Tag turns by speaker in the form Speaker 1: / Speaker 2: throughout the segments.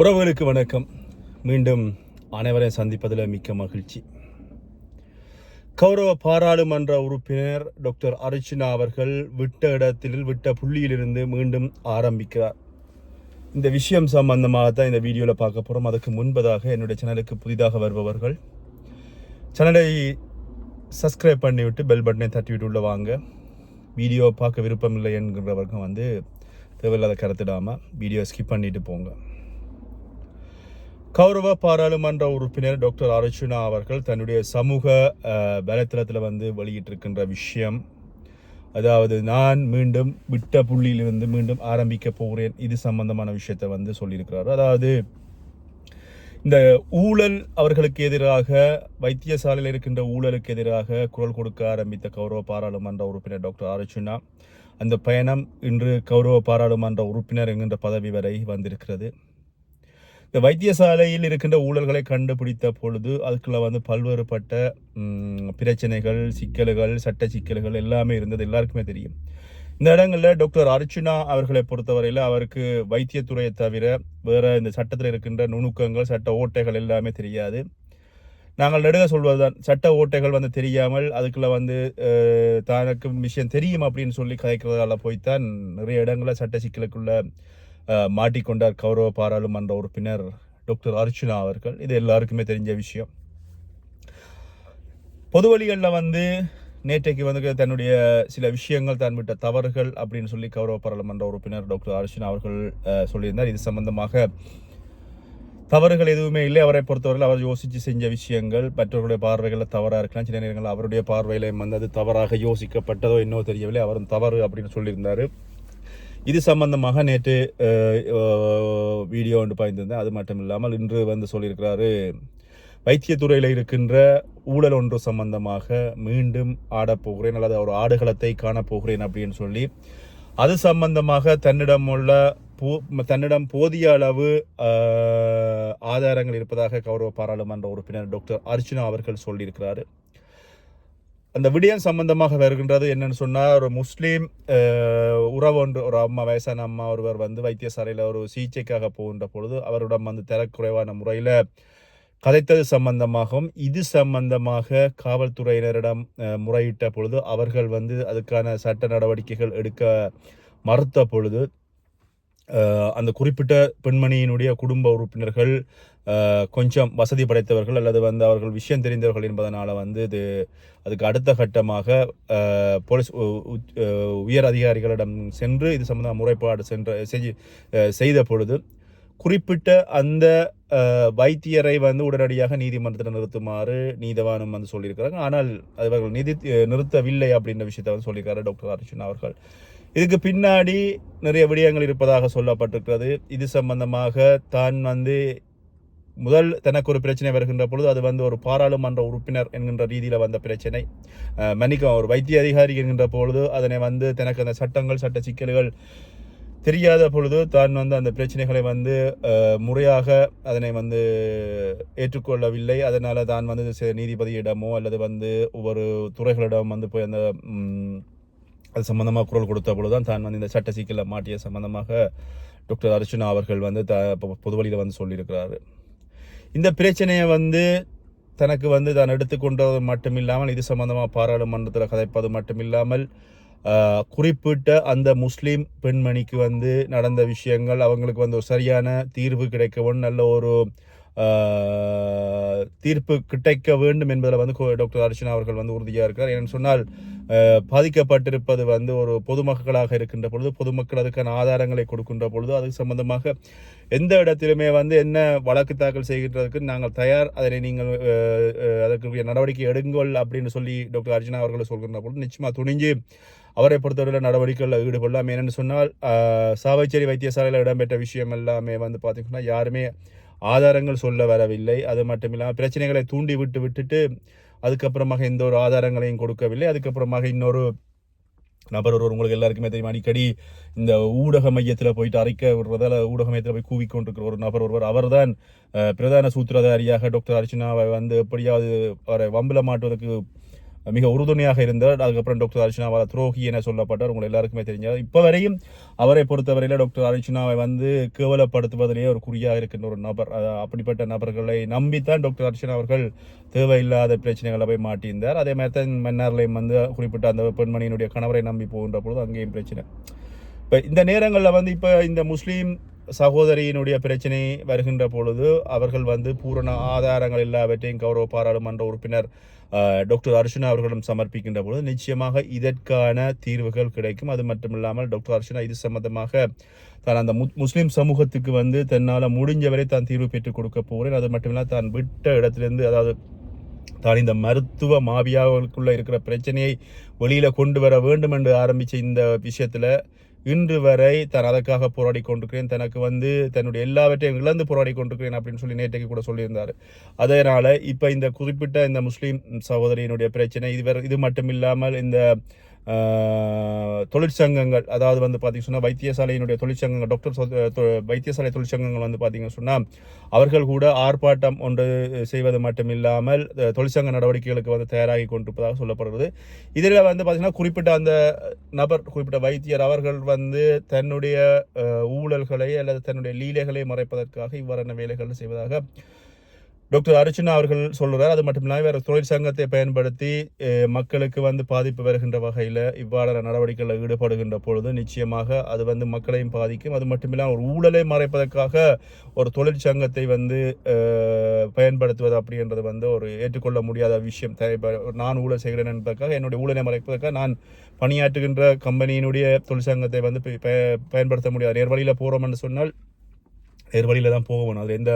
Speaker 1: உறவுகளுக்கு வணக்கம். மீண்டும் அனைவரையும் சந்திப்பதில் மிக்க மகிழ்ச்சி. கௌரவ பாராளுமன்ற உறுப்பினர் டாக்டர் அர்ச்சனா அவர்கள் விட்ட இடத்தில் விட்ட புள்ளியிலிருந்து மீண்டும் ஆரம்பிக்கிறார். இந்த விஷயம் சம்பந்தமாக தான் இந்த வீடியோவில் பார்க்க போகிறோம் அதுக்கு முன்பதாக என்னுடைய சேனலுக்கு புதிதாக வருபவர்கள் சேனலை சப்ஸ்கிரைப் பண்ணிவிட்டு பெல் பட்டனை தட்டிவிட்டு உள்ள வாங்க. வீடியோ பார்க்க விருப்பம் இல்லை என்கிறவர்கள் வந்து தேவையில்லாத கருத்திடாமல் வீடியோ ஸ்கிப் பண்ணிவிட்டு போங்க. கௌரவ பாராளுமன்ற உறுப்பினர் டாக்டர் அர்ச்சுனா அவர்கள் தன்னுடைய சமூக அஹ், வலைத்தளத்தில் வந்து வெளியிட்டிருக்கின்ற விஷயம். அதாவது நான் மீண்டும் விட்ட புள்ளியிலிருந்து மீண்டும் ஆரம்பிக்க போகிறேன். இது சம்பந்தமான விஷயத்தை வந்து சொல்லியிருக்கிறார். அதாவது இந்த ஊழல் அவர்களுக்கு எதிராக வைத்தியசாலையில் இருக்கின்ற ஊழலுக்கு எதிராக குரல் கொடுக்க ஆரம்பித்த கௌரவ பாராளுமன்ற உறுப்பினர் டாக்டர் அர்ச்சுனா அந்த பயணம் இன்று கௌரவ பாராளுமன்ற உறுப்பினர் என்கின்ற பதவி வரை வந்திருக்கிறது. இந்த வைத்தியசாலையில் இருக்கின்ற ஊழல்களை கண்டுபிடித்த பொழுது அதுக்குள்ள வந்து பல்வேறுபட்ட பிரச்சனைகள் சிக்கல்கள் சட்ட சிக்கல்கள் எல்லாமே இருந்தது. எல்லாருக்குமே தெரியும். இந்த இடங்களில் டாக்டர் அர்ச்சுனா அவர்களை பொறுத்தவரையில் அவருக்கு வைத்தியத்துறையை தவிர வேறு இந்த சட்டத்தில் இருக்கின்ற நுணுக்கங்கள் சட்ட ஓட்டைகள் எல்லாமே தெரியாது. நாங்கள் நடுக சொல்வதுதான் சட்ட ஓட்டைகள் வந்து தெரியாமல் அதுக்குள்ள வந்து தனக்கு விஷயம் தெரியும் அப்படின்னு சொல்லி கதைக்கிறதால போய்த்தான் நிறைய இடங்களில் சட்ட சிக்கலுக்குள்ள மாட்டிக்கொண்டார் கௌரவ பாராளுமன்ற உறுப்பினர் டாக்டர் அர்ச்சுனா அவர்கள். இது எல்லாருக்குமே தெரிஞ்ச விஷயம். பொது வழிகளில் வந்து நேற்றைக்கு வந்து தன்னுடைய சில விஷயங்கள் தான் விட்ட தவறுகள் அப்படின்னு சொல்லி கௌரவ பாராளுமன்ற உறுப்பினர் டாக்டர் அர்ச்சுனா அவர்கள் சொல்லியிருந்தார். இது சம்பந்தமாக தவறுகள் எதுவுமே இல்லை. அவரை பொறுத்தவரையில் அவர் யோசித்து செஞ்ச விஷயங்கள் மற்றவர்களுடைய பார்வைகளில் தவறாக இருக்கலாம். சில நேரங்களில் அவருடைய பார்வையில் வந்து அது தவறாக யோசிக்கப்பட்டதோ என்னவோ தெரியவில்லை. அவரும் தவறு அப்படின்னு சொல்லியிருந்தார். இது சம்பந்தமாக நேற்று வீடியோ ஒன்று பாய்ந்திருந்தேன் அது மட்டும் இல்லாமல் இன்று வந்து சொல்லியிருக்கிறாரு வைத்தியத்துறையில் இருக்கின்ற ஊழல் ஒன்று சம்பந்தமாக மீண்டும் ஆடப் போகிறேன். அல்லது ஒரு ஆடுகளத்தை காணப்போகிறேன் அப்படின்னு சொல்லி அது சம்பந்தமாக தன்னிடம் உள்ள போ- தன்னிடம் போதிய அளவு ஆதாரங்கள் இருப்பதாக கௌரவ பாராளுமன்ற உறுப்பினர் டாக்டர் அர்ச்சுனா அவர்கள் சொல்லியிருக்கிறாரு. அந்த விடயம் சம்பந்தமாக வருகின்றது என்னன்னு சொன்னால் ஒரு முஸ்லீம் உறவு ஒன்று ஒரு அம்மா வயசான அம்மா ஒருவர் வந்து வைத்தியசாலையில் ஒரு சிகிச்சைக்காக போகின்ற பொழுது அவரிடம் வந்து தரக்குறைவான முறையில் கதைத்தது சம்பந்தமாகவும் இது சம்பந்தமாக காவல்துறையினரிடம் முறையிட்ட பொழுது அவர்கள் வந்து அதுக்கான சட்ட நடவடிக்கைகள் எடுக்க மறுத்த பொழுது அந்த குறிப்பிட்ட பெண்மணியினுடைய குடும்ப உறுப்பினர்கள் கொஞ்சம் வசதி படைத்தவர்கள் அல்லது வந்து அவர்கள் விஷயம் தெரிந்தவர்கள் என்பதனால் வந்து இது அதுக்கு அடுத்த கட்டமாக போலீஸ் உ- உயர் அதிகாரிகளிடம் சென்று இது சம்பந்தமாக முறைப்பாடு சென்ற செஞ்சு செய்த பொழுது குறிப்பிட்ட அந்த வைத்தியரை வந்து உடனடியாக நீதிமன்றத்தில் நிறுத்துமாறு நீதவானும் வந்து சொல்லியிருக்கிறாங்க. ஆனால் அவர்கள் நிதி நிறுத்தவில்லை அப்படின்ற விஷயத்தை வந்து சொல்லியிருக்காரு டாக்டர் அர்ஜுன் அவர்கள். இதுக்கு பின்னாடி நிறைய விடயங்கள் இருப்பதாக சொல்லப்பட்டிருக்கிறது. இது சம்பந்தமாக தான் வந்து முதல் தனக்கு ஒரு பிரச்சனை வருகின்ற பொழுது அது வந்து ஒரு பாராளுமன்ற உறுப்பினர் என்கின்ற ரீதியில் வந்த பிரச்சனை. மன்னிக்கும் ஒரு வைத்திய அதிகாரி என்கின்ற பொழுது அதனை வந்து தனக்கு அந்த சட்டங்கள் சட்ட சிக்கல்கள் தெரியாத பொழுது தான் வந்து அந்த பிரச்சனைகளை வந்து முறையாக அதனை வந்து ஏற்றுக்கொள்ளவில்லை. அதனால் தான் வந்து நீதிபதியிடமோ அல்லது வந்து ஒவ்வொரு துறைகளிடம் வந்து போய் அந்த அது சம்மந்தமாக குரல் கொடுத்த பொழுது தான் தான் வந்து இந்த சட்ட சிக்கலில் மாட்டிய சம்மந்தமாக டாக்டர் அர்ச்சனா அவர்கள் வந்து த பொதுவழியில் வந்து சொல்லியிருக்கிறாரு. இந்த பிரச்சனையை வந்து தனக்கு வந்து தான் எடுத்துக்கொண்டது மட்டுமில்லாமல் இது சம்பந்தமாக பாராளுமன்றத்தில் கதைப்பது மட்டுமில்லாமல் இல்லாமல் குறிப்பிட்ட அந்த முஸ்லீம் பெண்மணிக்கு வந்து நடந்த விஷயங்கள் அவங்களுக்கு வந்து ஒரு சரியான தீர்வு கிடைக்கவும் நல்ல ஒரு தீர்ப்பு கிடைக்க வேண்டும் என்பதில் வந்து கோ- டாக்டர் அர்ச்சனா அவர்கள் வந்து உறுதியாக இருக்கிறார் ஏன்னு சொன்னால் பாதிக்கப்பட்டிருப்பது வந்து ஒரு பொதுமக்களாக இருக்கின்ற பொழுது பொதுமக்கள் அதுக்கான ஆதாரங்களை கொடுக்கின்ற பொழுது அது சம்பந்தமாக எந்த இடத்திலுமே வந்து என்ன வழக்கு தாக்கல் செய்கின்றதுக்கு நாங்கள் தயார். அதனை நீங்கள் அதற்குரிய நடவடிக்கை எடுங்கள் அப்படின்னு சொல்லி டாக்டர் அர்ஜுனா அவர்கள் சொல்கின்ற பொழுது நிச்சயமாக துணிஞ்சு அவரை பொறுத்தவரையில் நடவடிக்கைகளில் ஈடுபடலாம். ஏன்னு சொன்னால் சாவைச்சேரி சாவச்சேரி வைத்தியசாலையில் இடம்பெற்ற விஷயம் எல்லாமே வந்து பார்த்திங்கன்னா யாருமே ஆதாரங்கள் சொல்ல வரவில்லை. அது மட்டும் இல்லாமல் பிரச்சனைகளை தூண்டி விட்டு விட்டுட்டு அதுக்கப்புறமாக எந்த ஒரு ஆதாரங்களையும் கொடுக்கவில்லை. அதுக்கப்புறமாக இன்னொரு நபர் ஒருவர் உங்களுக்கு எல்லாருக்குமே தெரியும். அடிக்கடி இந்த ஊடக மையத்தில் போயிட்டு அறிக்கை விடுறதால ஊடக மையத்தில் போய் கூவிக்கொண்டிருக்கிற ஒரு நபர் ஒருவர். அவர்தான் பிரதான சூத்திரதாரியாக டாக்டர் அர்ச்சனாவை வந்து எப்படியாவது அவரை வம்பில் மாட்டுவதற்கு மிக உறுதுணையாக இருந்தார். அதுக்கப்புறம் டாக்டர் அர்ச்சனாவால் துரோகி என சொல்லப்பட்டார். உங்களை எல்லாருக்குமே தெரிஞ்சார் இப்போ வரையும் அவரை பொறுத்தவரையில் டாக்டர் அர்ச்சனாவை வந்து கேவலப்படுத்துவதிலேயே ஒரு குறியாக இருக்கின்ற ஒரு நபர். அப்படிப்பட்ட நபர்களை நம்பித்தான் டாக்டர் அர்ச்சனா அவர்கள் தேவையில்லாத பிரச்சனைகளை போய் மாட்டியிருந்தார். அதே மாதிரி தான் மன்னார்லையும் வந்து குறிப்பிட்ட அந்த பெண்மணியினுடைய கணவரை நம்பி போகின்ற பொழுது அங்கேயும் பிரச்சனை. இப்போ இந்த நேரங்களில் வந்து இப்போ இந்த முஸ்லீம் சகோதரியினுடைய பிரச்சனை வருகின்ற பொழுது அவர்கள் வந்து பூரண ஆதாரங்கள் எல்லாவற்றையும் கௌரவ பாராளுமன்ற உறுப்பினர் டாக்டர் அர்ச்சனா அவர்களிடம் சமர்ப்பிக்கின்ற பொழுது நிச்சயமாக இதற்கான தீர்வுகள் கிடைக்கும். அது மட்டும் இல்லாமல் டாக்டர் அர்ச்சனா இது சம்பந்தமாக தான் அந்த முஸ்லீம் சமூகத்துக்கு வந்து தன்னால் முடிஞ்சவரை தான் தீர்வு பெற்றுக் கொடுக்க போகிறேன். அது மட்டும் இல்லாமல் தான் விட்ட இடத்திலிருந்து அதாவது தான் இந்த மருத்துவ மாபியாவுக்குள்ளே இருக்கிற பிரச்சனையை வெளியில் கொண்டு வர வேண்டும் என்று ஆரம்பித்த இந்த விஷயத்தில் இன்று வரை தான் அதற்காக போராடி கொண்டிருக்கிறேன் தனக்கு வந்து தன்னுடைய எல்லாவற்றையும் இழந்து போராடி கொண்டிருக்கிறேன் அப்படின்னு சொல்லி நேற்றைக்கு கூட சொல்லியிருந்தார். அதனால் இப்போ இந்த குறிப்பிட்ட இந்த முஸ்லீம் சகோதரியினுடைய பிரச்சனை இது இது மட்டும் இல்லாமல் இந்த தொழிற்சங்கங்கள் அதாவது வந்து பார்த்தீங்க சொன்னால் வைத்தியசாலையினுடைய தொழிற்சங்கங்கள் டாக்டர் சொ- தொ- வைத்தியசாலை தொழிற்சங்கங்கள் வந்து பார்த்திங்க சொன்னால் அவர்கள் கூட ஆர்ப்பாட்டம் ஒன்று செய்வது மட்டும் இல்லாமல் தொழிற்சங்க நடவடிக்கைகளுக்கு வந்து தயாராகி கொண்டிருப்பதாக சொல்லப்படுகிறது. இதில் வந்து பார்த்திங்கன்னா குறிப்பிட்ட அந்த நபர் குறிப்பிட்ட வைத்தியர் அவர்கள் வந்து தன்னுடைய ஊழல்களை அல்லது தன்னுடைய லீலைகளை மறைப்பதற்காக இவ்வாறான வேலைகள் செய்வதாக டாக்டர் அர்ச்சனா அவர்கள் சொல்கிறார் அது மட்டும் இல்லாமல் வேறு தொழிற்சங்கத்தை பயன்படுத்தி மக்களுக்கு வந்து பாதிப்பு வருகின்ற வகையில் இவ்வாறான நடவடிக்கைகளில் ஈடுபடுகின்ற பொழுது நிச்சயமாக அது வந்து மக்களையும் பாதிக்கும். அது மட்டும் இல்லாமல் ஒரு ஊழலை மறைப்பதற்காக ஒரு தொழிற்சங்கத்தை வந்து பயன்படுத்துவது அப்படின்றது வந்து ஒரு ஏற்றுக்கொள்ள முடியாத விஷயம். நான் ஊழல் செய்கிறேன் என்பதற்காக என்னுடைய ஊழலை மறைப்பதற்காக நான் பணியாற்றுகின்ற கம்பெனியினுடைய தொழிற்சங்கத்தை வந்து பயன்படுத்த முடியாது. நேர்வழியில் போகிறோம் என்று சொன்னால் நேர்வழியில் தான் போகணும் அதில் எந்த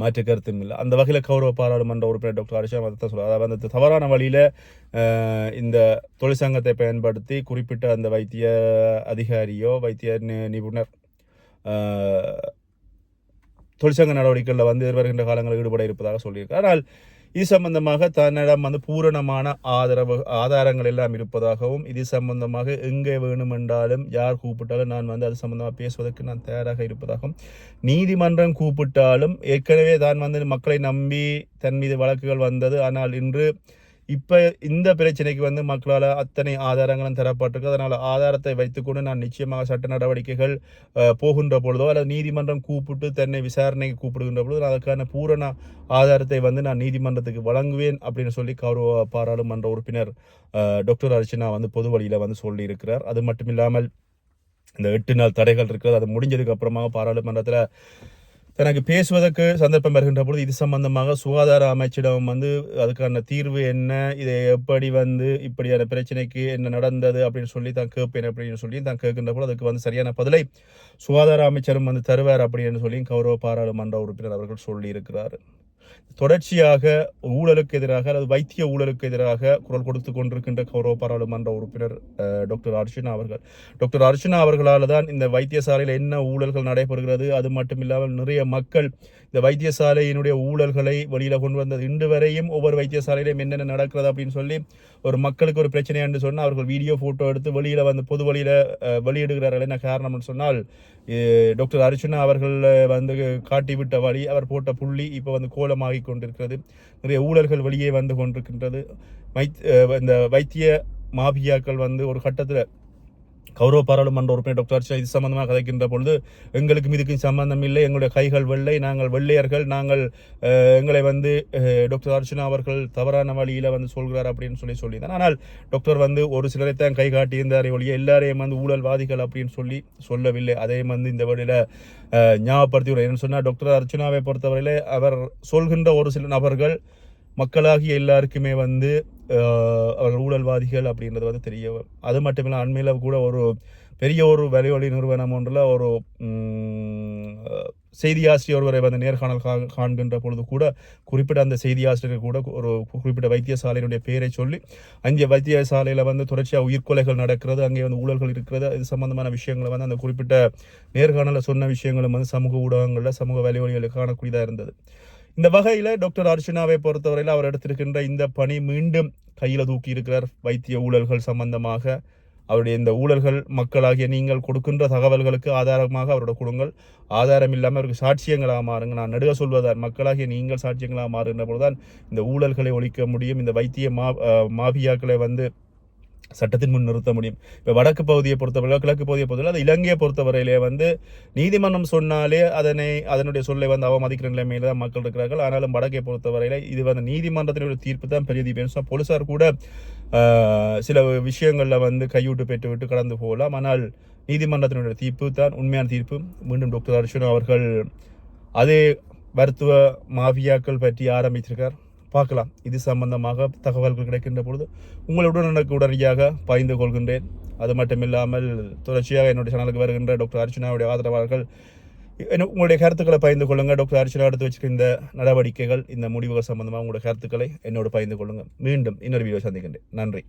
Speaker 1: மாற்று கருத்தும் இல்லை. அந்த வகையில் கௌரவ பாராளுமன்ற உறுப்பினர் டாக்டர் ஹரிஷா தான் அதாவது அந்த தவறான வழியில் இந்த தொழிற்சங்கத்தை பயன்படுத்தி குறிப்பிட்ட அந்த வைத்திய அதிகாரியோ வைத்திய நிபுணர் தொழிற்சங்க நடவடிக்கைகளில் வந்து வருகின்ற காலங்களில் ஈடுபட இருப்பதாக சொல்லியிருக்கார். ஆனால் இது சம்பந்தமாக தன்னிடம் வந்து பூரணமான ஆதரவு ஆதாரங்கள் எல்லாம் இருப்பதாகவும் இது சம்பந்தமாக எங்கே வேணுமென்றாலும் யார் கூப்பிட்டாலும் நான் வந்து அது சம்பந்தமாக பேசுவதற்கு நான் தயாராக இருப்பதாகவும் நீதிமன்றம் கூப்பிட்டாலும் ஏற்கனவே தான் வந்து மக்களை நம்பி தன் மீது வழக்குகள் வந்தது. ஆனால் இன்று இப்போ இந்த பிரச்சனைக்கு வந்து மக்களால் அத்தனை ஆதாரங்களும் தரப்பட்டிருக்கு. அதனால் ஆதாரத்தை வைத்துக்கொண்டு நான் நிச்சயமாக சட்ட நடவடிக்கைகள் போகின்ற பொழுதோ அல்லது நீதிமன்றம் கூப்பிட்டு தன்னை விசாரணைக்கு கூப்பிடுகின்ற பொழுது நான் அதற்கான பூரண ஆதாரத்தை வந்து நான் நீதிமன்றத்துக்கு வழங்குவேன் அப்படின்னு சொல்லி கௌரவ பாராளுமன்ற உறுப்பினர் டாக்டர் அர்ச்சனா வந்து பொது வழியில் வந்து சொல்லியிருக்கிறார். அது மட்டும் இல்லாமல் இந்த எட்டு நாள் தடைகள் இருக்கிறது அது முடிஞ்சதுக்கு அப்புறமாக பாராளுமன்றத்தில் தனக்கு பேசுவதற்கு சந்தர்ப்பம் வருகின்ற பொழுது இது சம்பந்தமாக சுகாதார அமைச்சிடம் வந்து அதுக்கான தீர்வு என்ன இதை எப்படி வந்து இப்படியான பிரச்சனைக்கு என்ன நடந்தது அப்படின்னு சொல்லி தான் கேட்பேன் அப்படின்னு சொல்லி தான் கேட்கின்ற பொழுது அதுக்கு வந்து சரியான பதிலை சுகாதார அமைச்சரும் வந்து தருவார் அப்படின்னு சொல்லி கௌரவ பாராளுமன்ற உறுப்பினர் அவர்கள் சொல்லியிருக்கிறார். தொடர்ச்சியாக ஊழலுக்கு எதிராக அல்லது வைத்திய ஊழலுக்கு எதிராக குரல் கொடுத்து கொண்டிருக்கின்ற கௌரவ பாராளுமன்ற உறுப்பினர் டாக்டர் அர்ச்சனா அவர்கள். டாக்டர் அர்ச்சனா அவர்களால் தான் இந்த வைத்தியசாலையில் என்ன ஊழல்கள் நடைபெறுகிறது? அது மட்டும் இல்லாமல் நிறைய மக்கள் இந்த வைத்தியசாலையினுடைய ஊழல்களை வெளியில் கொண்டு வந்தது. இன்று வரையும் ஒவ்வொரு வைத்தியசாலையிலையும் என்னென்ன நடக்கிறது அப்படின்னு சொல்லி ஒரு மக்களுக்கு ஒரு பிரச்சனை என்று சொன்னால் அவர்கள் வீடியோ ஃபோட்டோ எடுத்து வெளியில் வந்து பொது வழியில் வெளியிடுகிறார்கள் என்ன காரணம்னு சொன்னால் டாக்டர் அர்ச்சனா அவர்கள் வந்து காட்டிவிட்ட வழி அவர் போட்ட புள்ளி இப்போ வந்து கோலமாகி கொண்டிருக்கிறது. நிறைய ஊழல்கள் வெளியே வந்து கொண்டிருக்கின்றது. வைத் இந்த வைத்திய மாபியாக்கள் வந்து ஒரு கட்டத்தில் கௌரவ பாராளுமன்ற உறுப்பினர் டாக்டர் அர்ச்சனா இது சம்பந்தமாக கதைக்கின்ற பொழுது எங்களுக்கும் இதுக்கும் சம்பந்தம் இல்லை. எங்களுடைய கைகள் வெள்ளை நாங்கள் வெள்ளையர்கள். நாங்கள் எங்களை வந்து டாக்டர் அர்ச்சனா அவர்கள் தவறான வழியில் வந்து சொல்கிறார் அப்படின்னு சொல்லி சொல்லியிருந்தார் ஆனால் டாக்டர் வந்து ஒரு சிலரை தான் கை காட்டியிருந்தார் ஒழிய எல்லாரையும் வந்து ஊழல்வாதிகள் அப்படின்னு சொல்லி சொல்லவில்லை. அதையும் வந்து இந்த வழியில் ஞாபகப்படுத்தி என்னன்னு சொன்னால் டாக்டர் அர்ச்சனாவை பொறுத்தவரையில் அவர் சொல்கின்ற ஒரு சில நபர்கள் மக்களாகிய எல்லாருக்குமே வந்து அவர்கள் ஊழல்வாதிகள் அப்படின்றது வந்து தெரிய அது மட்டும் இல்லை அண்மையில் கூட ஒரு பெரிய ஒரு வலைவழி நிறுவனம் ஒன்றில் ஒரு ம், செய்தி ஆசிரியர் ஒருவரை வந்து நேர்காணல் கா- காண்கின்ற பொழுது கூட குறிப்பிட்ட அந்த செய்தி கூட ஒரு குறிப்பிட்ட வைத்தியசாலையினுடைய பெயரை சொல்லி அங்கே வைத்தியசாலையில் வந்து தொடர்ச்சியாக உயிர்கொலைகள் நடக்கிறது அங்கே வந்து ஊழல்கள் இருக்கிறது இது சம்பந்தமான விஷயங்களை வந்து அந்த குறிப்பிட்ட நேர்காணலில் சொன்ன விஷயங்களும் வந்து சமூக ஊடகங்களில் சமூக வலைவழிகளில் காணக்கூடியதாக இருந்தது. இந்த வகையில் டாக்டர் அர்ச்சனாவை பொறுத்தவரையில் அவர் எடுத்திருக்கின்ற இந்த பணி மீண்டும் கையில் தூக்கி இருக்கிறார். வைத்திய ஊழல்கள் சம்பந்தமாக அவருடைய இந்த ஊழல்கள் மக்களாகிய நீங்கள் கொடுக்கின்ற தகவல்களுக்கு ஆதாரமாக அவரோட கொடுங்கள். ஆதாரம் இல்லாமல் அவருக்கு சாட்சியங்களாக மாறுங்க. நான் நடுக சொல்வதால் மக்களாகிய நீங்கள் சாட்சியங்களாக மாறுகின்ற பொழுதுதான் இந்த ஊழல்களை ஒழிக்க முடியும். இந்த வைத்திய மா மாபியாக்களை வந்து சட்டத்தின் முன் நிறுத்த முடியும். இப்போ வடக்கு பகுதியை பொறுத்தவரை கிழக்கு பகுதியை பொறுத்தவரை அது இலங்கையை பொறுத்தவரையிலே வந்து நீதிமன்றம் சொன்னாலே அதனை அதனுடைய சொல்லை வந்து அவமதிக்கிற நிலைமையில தான் மக்கள் இருக்கிறார்கள். ஆனாலும் வடக்கை பொறுத்தவரையில இது வந்து நீதிமன்றத்தினுடைய தீர்ப்பு தான் பெரிய தீர்ப்பு. போலீசார் கூட சில விஷயங்களில் வந்து கையூட்டு பெற்று விட்டு கடந்து போகலாம். ஆனால் நீதிமன்றத்தினுடைய தீர்ப்பு தான் உண்மையான தீர்ப்பு. மீண்டும் டாக்டர் அர்ஜுன் அவர்கள் அதே மருத்துவ மாஃபியாக்கள் பற்றி ஆரம்பித்திருக்கார். பார்க்கலாம். இது சம்பந்தமாக தகவல்கள் கிடைக்கின்ற பொழுது உங்களுடன் எனக்கு உடனடியாக பகிர்ந்து கொள்கின்றேன். அது மட்டுமில்லாமல் தொடர்ச்சியாக என்னுடைய சேனலுக்கு வருகின்ற டாக்டர் அர்ச்சனாவுடைய ஆதரவாளர்கள் என்ன- உங்களுடைய கருத்துக்களை பகிர்ந்து கொள்ளுங்கள். டாக்டர் அர்ச்சனா எடுத்து வச்சிருக்க இந்த நடவடிக்கைகள் இந்த முடிவுகள் சம்பந்தமாக உங்களுடைய கருத்துக்களை என்னோடு பகிர்ந்து கொள்ளுங்கள். மீண்டும் இன்னொரு வீடியோ சந்திக்கின்றேன். நன்றி.